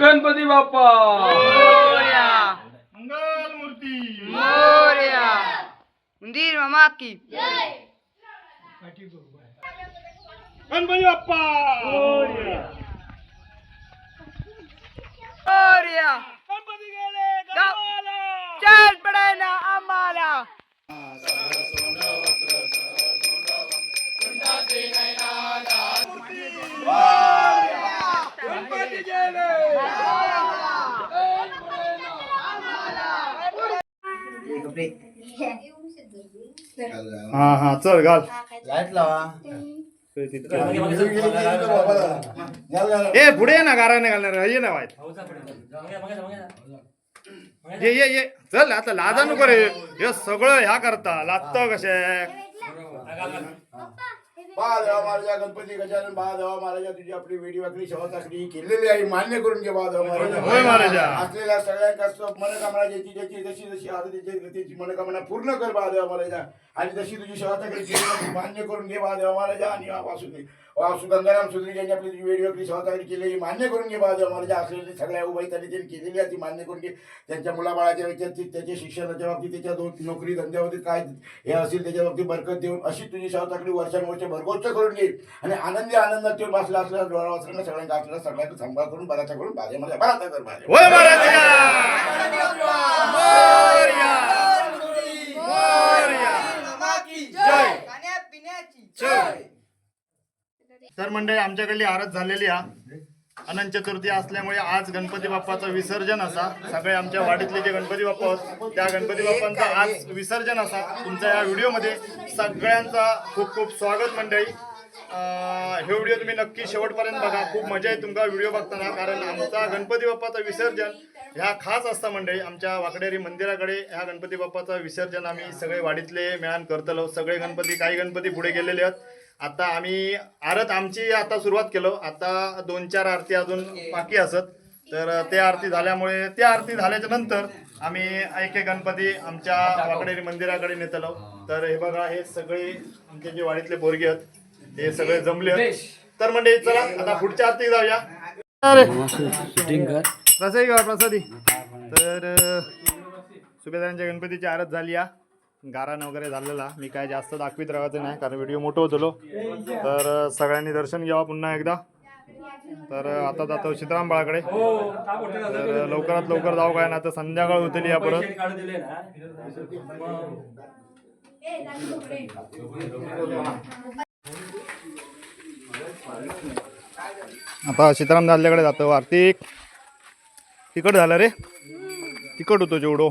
गणपती बाप्पा! मंगल मूर्ती उंदीर मामा की? गणपती बाप्पा! मोरया! गणपती गेले. चल आम्हाला. हा हा चल घाल. लाइट लावा. ए पुढे ये ना गाराने घालणार ये ना वाईट ये ये ये. चल आता लाजा नको रे. हे सगळं ह्या करता. लाजत कसे महादेवा महाराजा गणपती गजानन महादेवा महाराजा तुझी आपली वेडी वाकडी सेवा चाकरी केलेली आहे मान्य करून घे महाराजा होय महाराजा. असलेल्या सगळ्यांका स- मनोकामना ज्याची ज्याची जशी जशी आता त्याची मनोकामना पूर्ण कर महादेवा महाराजा आणि जशी तुझी केली ती मान्य करून घे महादेवा महाराजा आणि वासुदेव वासु गंगाराम सुधरी यांनी आपली जी वेडी वाकडी केली मान्य करून घे बाजू आम्हाला. असलेली सगळ्या उभाई त्यांनी त्यांनी केलेली आहे ती मान्य करून घे. त्यांच्या मुलाबाळाच्या त्याच्या त्याच्या शिक्षणाच्या बाबतीत त्याच्या दोन नोकरी धंद्यावरती काय हे असेल त्याच्या बाबतीत बरकत देऊन अशी तुझी सहकारी चाकरी वर्षानुवर्ष भरगोच्च करून घे. आणि आनंदी आनंदात ठेवून बसला असल्या डोळा वाचला सगळ्यांना असलेला सगळ्यांना सांभाळ करून बराचा करून बाजेमध्ये बराचा कर बाजे होय महाराजा मोरया. मोरया. जय. जय. तर मंडळी आमच्याकडली आरत झालेली हा. अनंत चतुर्थी असल्यामुळे आज गणपती बाप्पाचं विसर्जन असा. सगळे आमच्या वाडीतले जे गणपती बाप्पा होत त्या गणपती बाप्पांचं आज विसर्जन असा. तुमच्या या व्हिडिओमध्ये सगळ्यांचा खूप खूप स्वागत मंडळी. हे व्हिडिओ तुम्ही नक्की शेवटपर्यंत बघा. खूप मजा आहे तुमचा व्हिडिओ बघताना कारण आमचा गणपती बाप्पाचं विसर्जन ह्या खास असता मंडळी. आमच्या वाकडेरी मंदिराकडे ह्या गणपती बाप्पाचं विसर्जन आम्ही सगळे वाडीतले मिळान करतलो. सगळे गणपती काही गणपती पुढे गेलेले आहेत. आता आम्ही आरत आमची आता सुरुवात केलो. आता दोन चार आरती अजून बाकी असत. तर ते आरती झाल्यामुळे त्या आरती झाल्याच्यानंतर आम्ही एक एक गणपती आमच्या वाकडेरी मंदिराकडे नेतलो. तर हे बघा हे सगळे आमचे जे वाडीतले बोरगे आहेत हे सगळे जमले आहेत. तर म्हणजे चला आता पुढच्या आरती जाऊया. प्रसादी घ्या प्रसादी तर सुभेदारांच्या गणपतीची आरत झाली या गारान वगैरे झालेला. मी काय जास्त दाखवित राहायचं नाही कारण व्हिडिओ मोठं होतो तर सगळ्यांनी दर्शन घ्यावा पुन्हा एकदा. तर आता जातो सीताराम बाळाकडे तर लवकरात लवकर जाऊ काय ना तर संध्याकाळ होतील या परत. आता सीताराम दादल्याकडे जातो आर्थिक तिकट झालं रे. तिकट होतो जेवढो.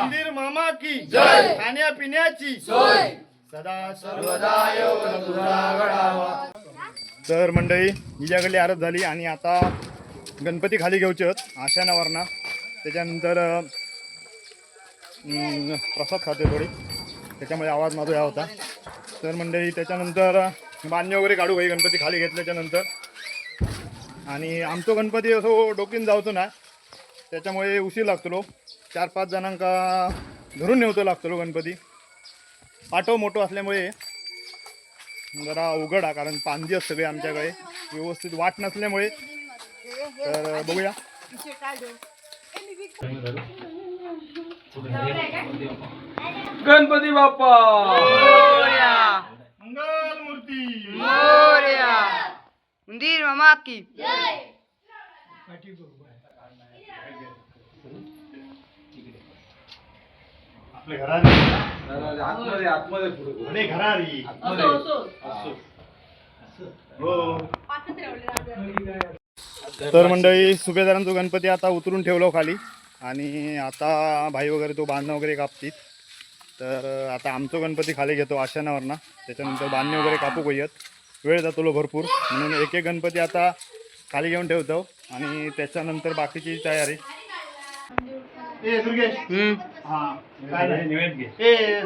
मंदिर मामा की जय खाण्या पिण्याची सदा सर्वदा तर मंडळी हिच्याकडली आरत झाली आणि आता गणपती खाली घेऊचे आहेत आशानावरना त्याच्यानंतर प्रसाद खाते थोडी. त्याच्यामुळे आवाज माझा या होता. तर मंडळी त्याच्यानंतर मान्य वगैरे काढू भाई गणपती खाली घेतल्याच्यानंतर आणि आमचो गणपती असो डोकीन जावचो ना त्याच्यामुळे उशीर लागतलो. चार पाच जणांका धरून नेवतो लागतलो गणपती. पाठव मोठो असल्यामुळे जरा उघडा आहे कारण पांदी असतं सगळे आमच्याकडे. व्यवस्थित वाट नसल्यामुळे तर बघूया. गणपती बाप्पा! मोरया. मंगल मूर्ती मोरया. उंदीर मामा की. आपल्या घरात आतमध्ये आतमध्ये पुढे घरारी. हो. तर मंडळी सुभेदारांचा गणपती आता उतरून ठेवलो खाली. आणि आता भाई वगैरे तो बांधणं वगैरे कापतील. तर आता आमचं गणपती खाली घेतो आशानावरनं. त्याच्यानंतर बांधणे वगैरे कापू गोयत वेळ जातो लो भरपूर. म्हणून एक एक गणपती आता खाली घेऊन ठेवतो. आणि त्याच्यानंतर बाकीची तयारी. ए दुर्गेश. हा. ए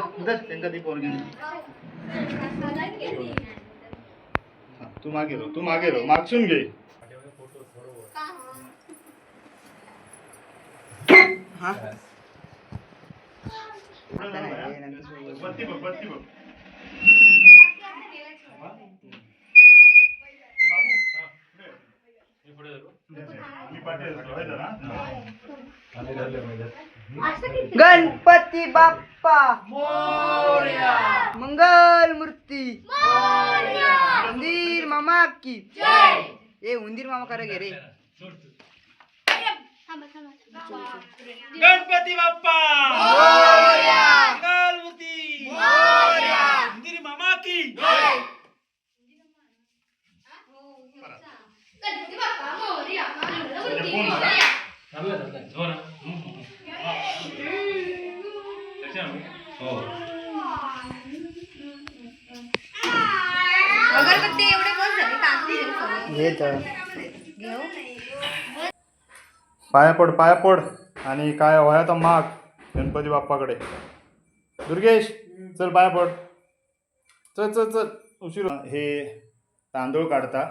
ती मागे रो तू मागे रो. मागसून घे. गणपती बाप्पा. मंगल मूर्ती. उंदीर मामा की. ए उंदीर मामा करा गे रे. गणपती बाप्पा मोरया! मंगलमूर्ती मोरया! मंदिर मामा की म्हणजे कोण झाला? अगरबत्ती एवढे बस झाले टाकली पाया पड पाया पड. आणि काय हो, व्हाया तर माग. गणपती बाप्पाकडे. दुर्गेश चल पाया पड. चल चल चल. उशीर हे तांदूळ काढता.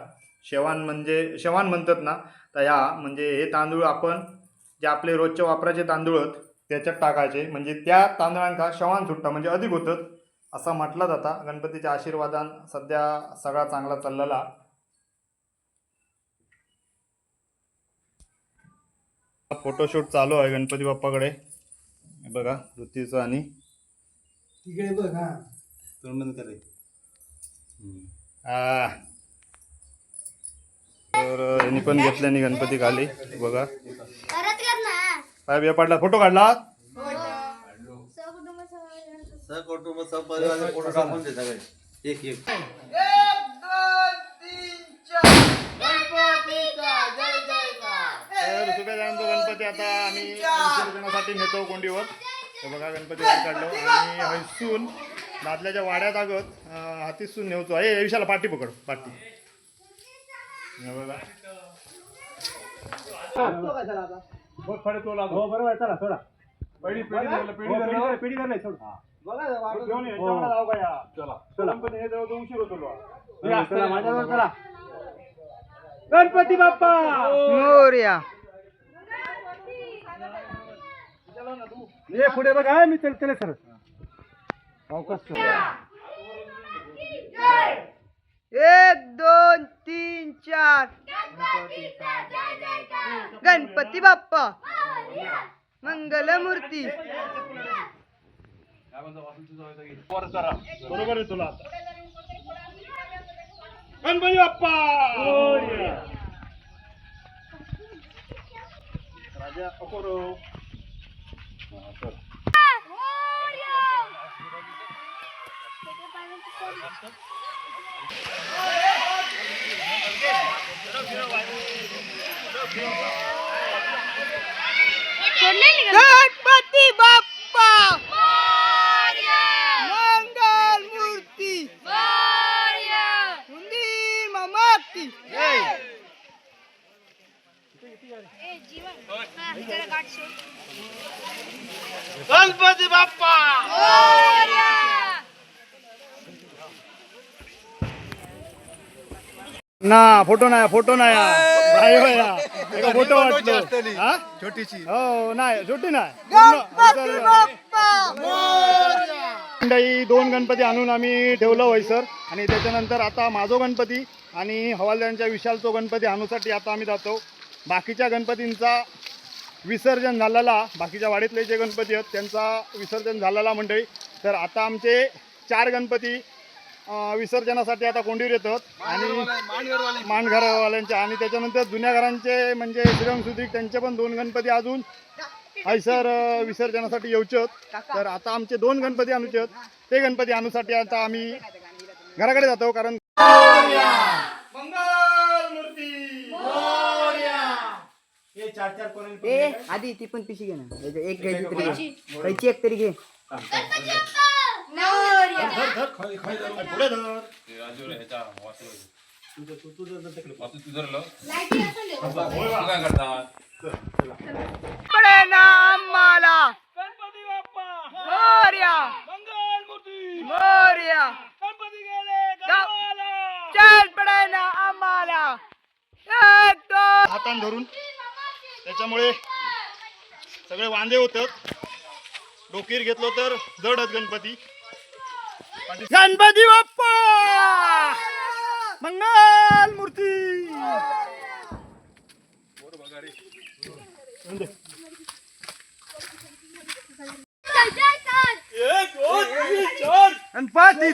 शेवान म्हणजे शेवान म्हणतात ना तर ह्या म्हणजे हे तांदूळ आपण जे आपले रोजच्या वापराचे तांदूळ आहेत त्याच्यात टाकायचे. म्हणजे त्या तांदळांका शेवान सुट्टा म्हणजे अधिक होतं असं म्हटलं जाता. गणपतीच्या आशीर्वादान सध्या सगळा चांगला चाललेला. फोटोशूट चालू आहे गणपती बाप्पाकडे. बघा ऋतीचं आणि आ. तर यांनी पण घेतल्याने गणपती खाली बघा. परत कर ना काय बिया पाडला. फोटो काढला? सहकुटुंब सहपरिवार फोटो टाकून एक एक. तर सुभेदारांचा गणपती आता आम्ही विसर्जनासाठी नेतो कोंडीवर. हे बघा गणपती वर काढलो आणि हैसून दादल्याच्या वाड्यात आगत हातीसून नेवतो. ए विशाला पाठी पकड पाठी हे बघा. गणपती बाप्पा! मोरया. ये पुढे बघा मी चल चले सर एक दोन तीन चार. गणपती बाप्पा. मंगलमूर्ती. बरोबर आहे तुला. गणपती बाप्पा! राजा अकोरो गणपती बाप्पा! मंगल मूर्ती! उंदीर मामा की गणपती बाप्पा! ना फोटो नाही फोटो नाही नाही होया. एका फोटो वाटतो हा? छोटीशी. हो नाही छोटी नाही. गणपती बाप्पा! मंडळी दोन गणपती आणून आम्ही ठेवलं वैसर. आणि त्याच्यानंतर आता माझो गणपती आणि हवालदारांच्या विशालचो गणपती आणूसाठी आता आम्ही जातो. बाकीच्या गणपतींचा विसर्जन झालेला बाकीच्या वाडीतले जे गणपती आहेत त्यांचा विसर्जन झालेला मंडळी. तर आता आमचे चार गणपती विसर्जनासाठी आता कोंडीवर येतात. आणि मानघरवाल्यांच्या आणि त्याच्यानंतर जुन्या घरांचे म्हणजे श्रीराम सुधीक त्यांचे पण दोन गणपती अजून हैसर अं, विसर्जनासाठी येऊचे तर आता आमचे दोन गणपती आणूचे आहेत. ते गणपती आणूसाठी आता आम्ही घराकडे जातो कारण मंगल मूर्ती हे चार चार कोणी ए आधी ती पण पिशी घे ना. एक- एक घ्यायची तरी. घे कैची एक तरी घे. पुढे धर आम्हाला गणपती बाप्पा. मोर्या मंगल मूर्ती मोर्या गणपती गेले गा- गावाला चल पडे ना आम्हाला. एक दोन. हातान धरून. त्याच्यामुळे सगळे वांदे होतात. डोकीर घेतलो तर जडच गणपती. गणपती बाप्पा! मंगल मूर्ती! जय जयकार! एक दोन तीन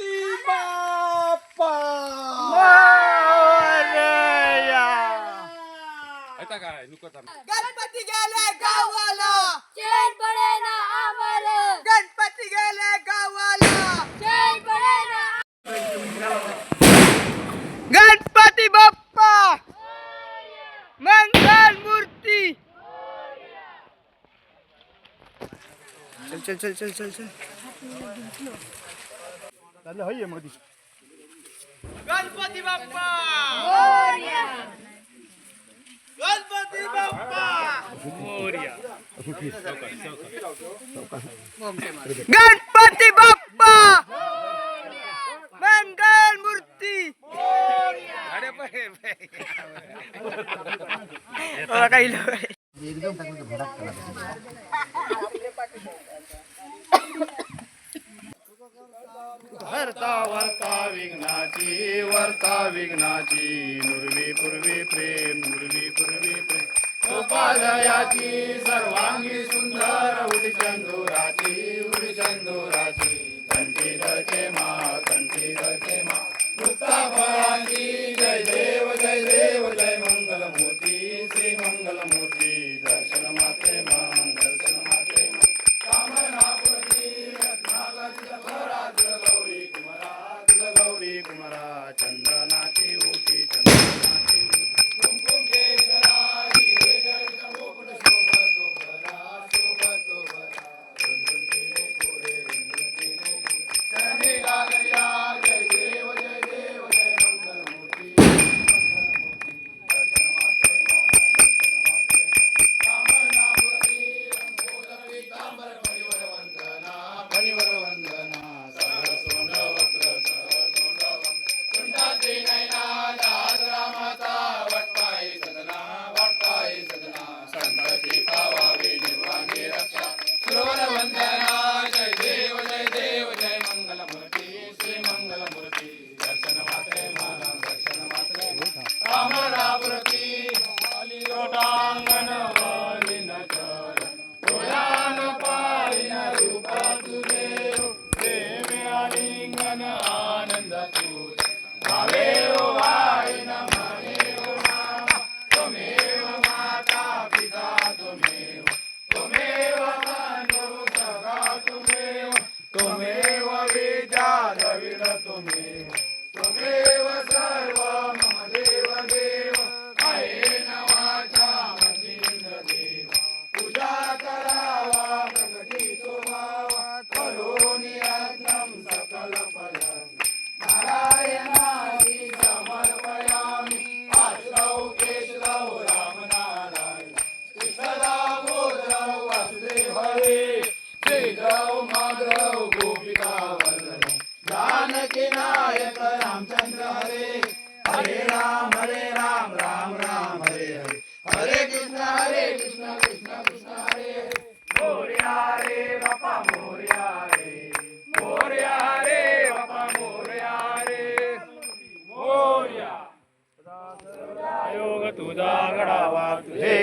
गणपती. बाप्पा मध्ये हा काय मोरया. गणपती गेले गावाला जय बडे ना आम्हाला गणपती गेले गावाला ना गणपती बाप्पा मंगल मूर्ती चल चल चल चल चल चल झालं हयमध्ये गणपती बाप्पा! गणपती बाप्पा! गणपती बाप्पा! मंगल मूर्ती! अ, काही कृपादयाची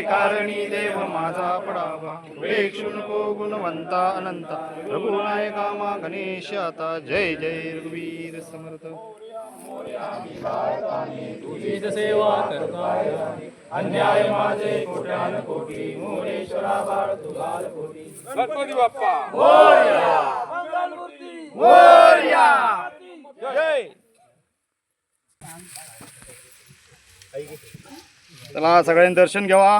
कारणी देव माझा पडावा. प्रेक्षु नको गुणवंता अनंता. रघुनायका मा गणेश आता जय जय रघुवीर समर्थ. तुझीच सेवा करताय अन्याय माझे कोट्यान कोटी. मोरेश्वरा बाळ कोटी. गणपती बाप्पा. मोरया. जय. चला सगळ्यांनी दर्शन घ्यावा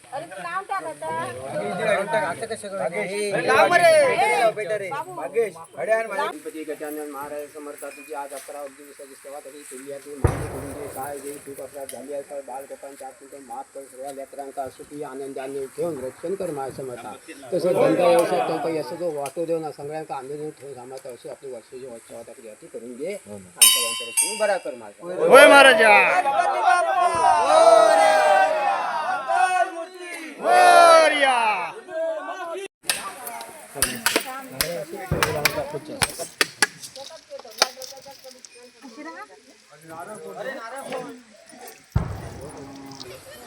गणपती गजानन महाराज समर्थ तुझी आज अकरा विसर्जित तरी केली आहे तू मागणी करून दे काय जे तू अपराध झाली आहे तर बालकटांच्या आतून माफ कर सर्व लेकरांका सुखी आनंदाने ठेवून रक्षण कर माझ्या समर्था. तसंच धंदा व्यवसाय असं जो वाटो देऊ ना सगळ्यांका आनंद ठेवून थांबत अशी आपली वर्षाची सेवा तरी याची करून घे. आमच्या यांच्या बरा कर माझा होय महाराजा.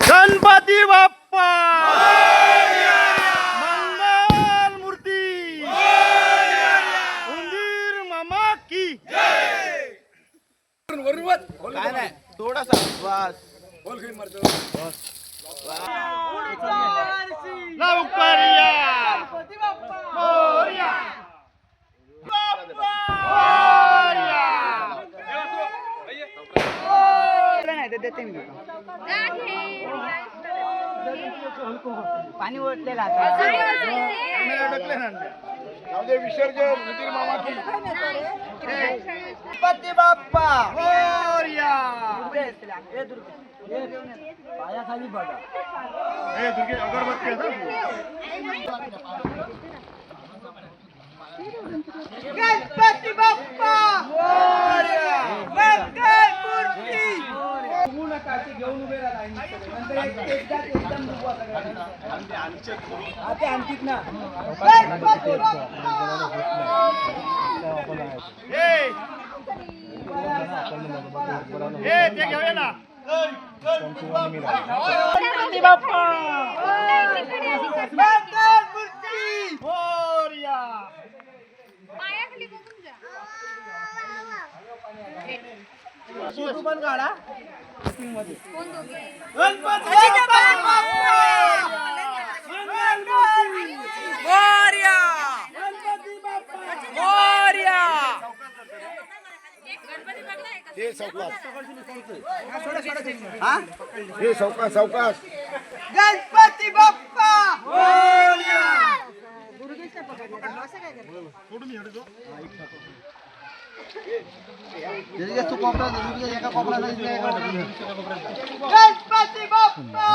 गणपती बाप्पा मंगल मूर्ती उंदीर मामा की लवकरिया मोरया मोरया पाणी ओतलेलं जाऊदे विसर्जन नितीन मामा गणपती बाप्पा मोरया पायाखाली बघा. ए दुर्गे अगरबत्ती आहे ना? गणपती बाप्पा! घेऊन उभे राहा नंतर एक- एकदाच एकदम डुबवा सगळ्यांना. हा, ते आणखीत ना ते घेऊया ना. गणपती बाप्पा मंगल मूर्ती मोरया पायाखाली बघून जा फोटो पण काढा कोण दोघे गणपती बाप्पा मोरया गणपती हे सावकाश. हे? सावकाश सावकाश. गणपती बाप्पा! मोरया गणपती बाप्पा!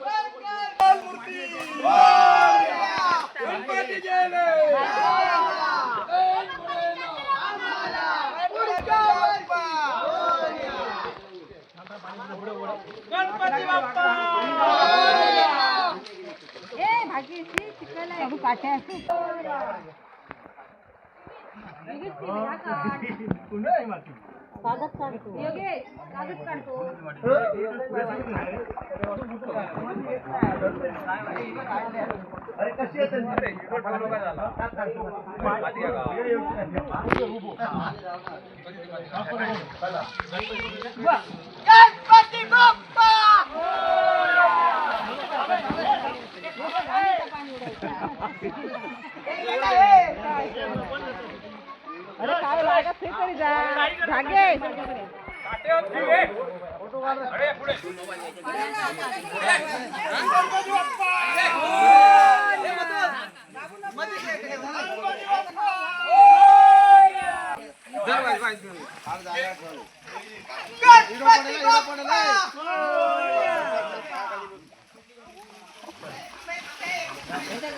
मंगल मूर्ती गणपती गेले गणपती बाप्पा ए भाग्यश्री चिकन आहे काठ्या कागद काढतो योगेश कागद काढतो गणपती बाप्पा अरे काय लागत ते तरी जा भाग्य गणपती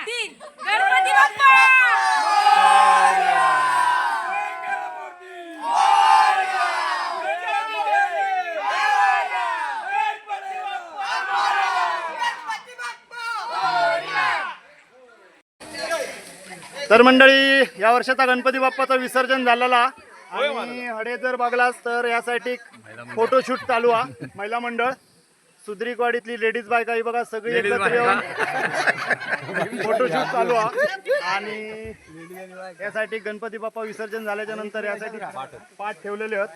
तीन. गणपती बाप्पा! तर मंडळी या वर्षाचा गणपती बाप्पाचं विसर्जन झालेला आणि हडे जर बघलास तर यासाठी फोटोशूट चालू आहे महिला मंडळ. सुद्रिकवाडीतली लेडीज बायका ही बघा सगळी एकत्र येऊन फोटोशूट चालू आहे आणि यासाठी गणपती बाप्पा विसर्जन झाल्याच्यानंतर यासाठी पाठ ठेवलेले आहेत.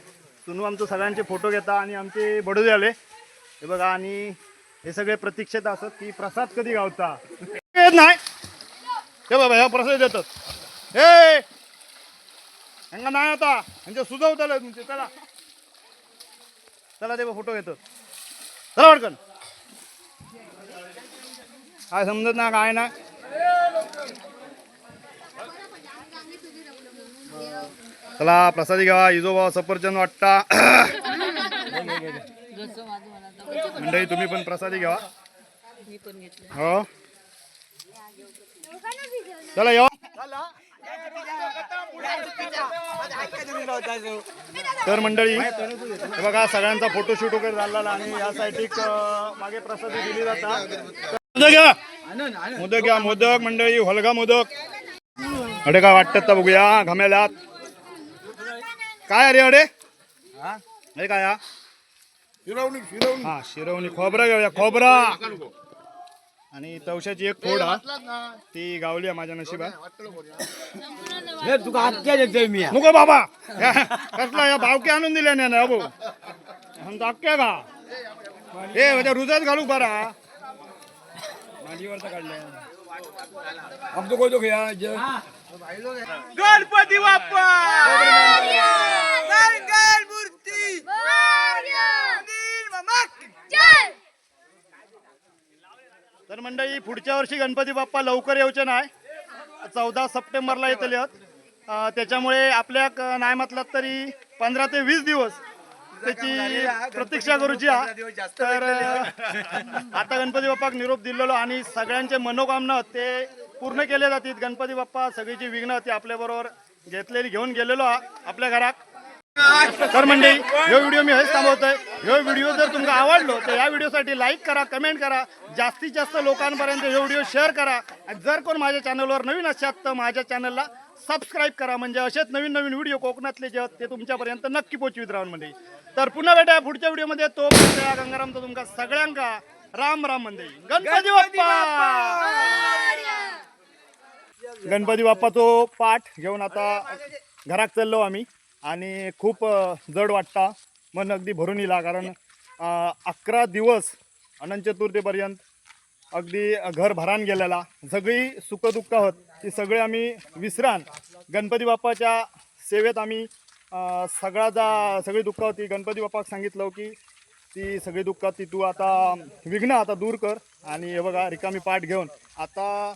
सुनू आमचं सगळ्यांचे फोटो घेता आणि आमचे बडोदे आले. हे बघा आणि हे सगळे प्रतीक्षेत असत की प्रसाद कधी गावता? येत नाही. हे बाबा ह्या प्रसाद देतात. हे! हंगा नाही आता. म्हणजे सुचवताल तुमचे चला. चला ते फोटो घेतो चला वाटकन काय समजत ना काय ना चला प्रसादी घ्या इजोबा सफरचंद वाटता मंडळी तुम्ही पण प्रसादी घ्या. हो. चला येऊ तर मंडळी हे बघा सगळ्यांचा फोटोशूट वगैरे झालेला आणि या साईड मागे प्रसादी दिली जाता. मोदक घ्या. मोदक घ्या मोदक मंडळी हलगा मोदक अडे काय वाटतात तर बघूया घमेल्यात काय अरे अडे? अरे काय हा? शिरवणी खोबरा घेऊया खोबरा. आणि तवशाची एक फोड हा ती गावली आहे माझ्या नशिबात. तुका आत्या देतोय मी. नको बाबा. कसला या भावके आणून दिले नाही ना भाऊ आमचा अक्क्या का? हे म्हणजे रुजात घालू बरा. आमचं कोणतो घ्या गणपती बाप्पा! तर मंडळी पुढच्या वर्षी गणपती बाप्पा लवकर येऊचे नाही चौदा सप्टेंबरला येतले आहेत. त्याच्यामुळे आपल्या नाही म्हटलं तरी पंधरा ते वीस दिवस त्याची प्रतीक्षा करूची हा. तर आता गणपती बाप्पाक निरोप दिलेलो आणि सगळ्यांचे मनोकामना ते पूर्ण केले जातील गणपती बाप्पा सगळीची विघ्न ती आपल्या बरोबर घेतलेली घेऊन गेलेलो हा आपल्या घरात तर मंडळी हे व्हिडिओ मी हेच थांबवतोय. हे व्हिडिओ जर तुमका आवडलो तर या व्हिडिओसाठी लाईक करा कमेंट करा जास्तीत जास्त लोकांपर्यंत हे व्हिडिओ शेअर करा. आणि जर कोण माझ्या चॅनलवर नवीन असतात तर माझ्या चॅनलला सबस्क्राईब करा. म्हणजे असेच नवीन नवीन व्हिडिओ कोकणातले जे आहेत ते तुमच्यापर्यंत नक्की पोहोचवित राहून म्हणजे तर पुन्हा भेटा पुढच्या व्हिडिओमध्ये तो गंगारामचा तुमका सगळ्यांका राम राम म्हणजे गणपती बाप्पा! गणपती बाप्पाचो पाठ घेऊन आता घरात चाललो आम्ही. आणि खूप जड वाटता. मन अगदी भरून येला कारण अकरा दिवस अनंत चतुर्थीपर्यंत अगदी घर भरान गेलेला. सगळी सुखदुःख होत ती सगळे आम्ही विसरान. गणपती बाप्पाच्या सेवेत आम्ही सगळा जा सगळी दुःख होती. गणपती बाप्पाक सांगितलं की ती सगळी दुःख ती तू आता विघ्न आता दूर कर आणि हे बघा रिकामी पाठ घेऊन. आता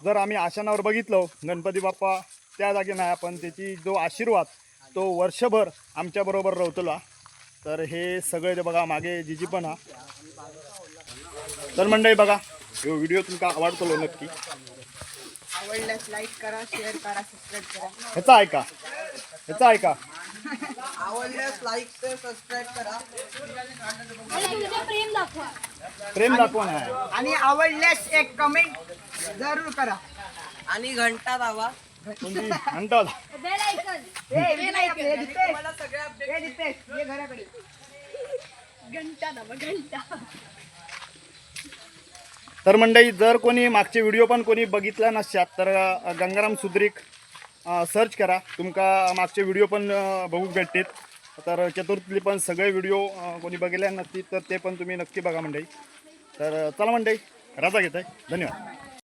जर आम्ही आशानावर बघितलं गणपती बाप्पा त्या जागी नाही आपण त्याची जो आशीर्वाद तो वर्षभर आमच्याबरोबर रवतला. तर हे सगळे ते बघा मागे जिजी पण हा. तर मंडळी बघा हे व्हिडिओ तुमका आवडतो नक्की. आवडल्यास लाईक करा शेअर करा सबस्क्राईब करा. ह्याचा ऐका. ह्याचा ऐका. आवडल्यास लाईक सबस्क्राईब करा. प्रेम दाखवा. प्रेम दाखवा आणि आवडल्यास एक कमेंट जरूर करा. आणि घंटा दावा कोणती? बेल आयकन हे हे? हे घराकडे. घंटा घंटा. तर मंडळी जर कोणी मागचे व्हिडिओ पण कोणी बघितला नसतात तर गंगाराम सुद्रिक सर्च करा. तुमका मागचे व्हिडिओ पण अ, बघूक भेटतील. तर चतुर्थीतले पण सगळे व्हिडिओ कोणी बघितले नसतील तर ते पण तुम्ही नक्की बघा मंडळी. तर चला मंडळी रजा घेत आहे धन्यवाद.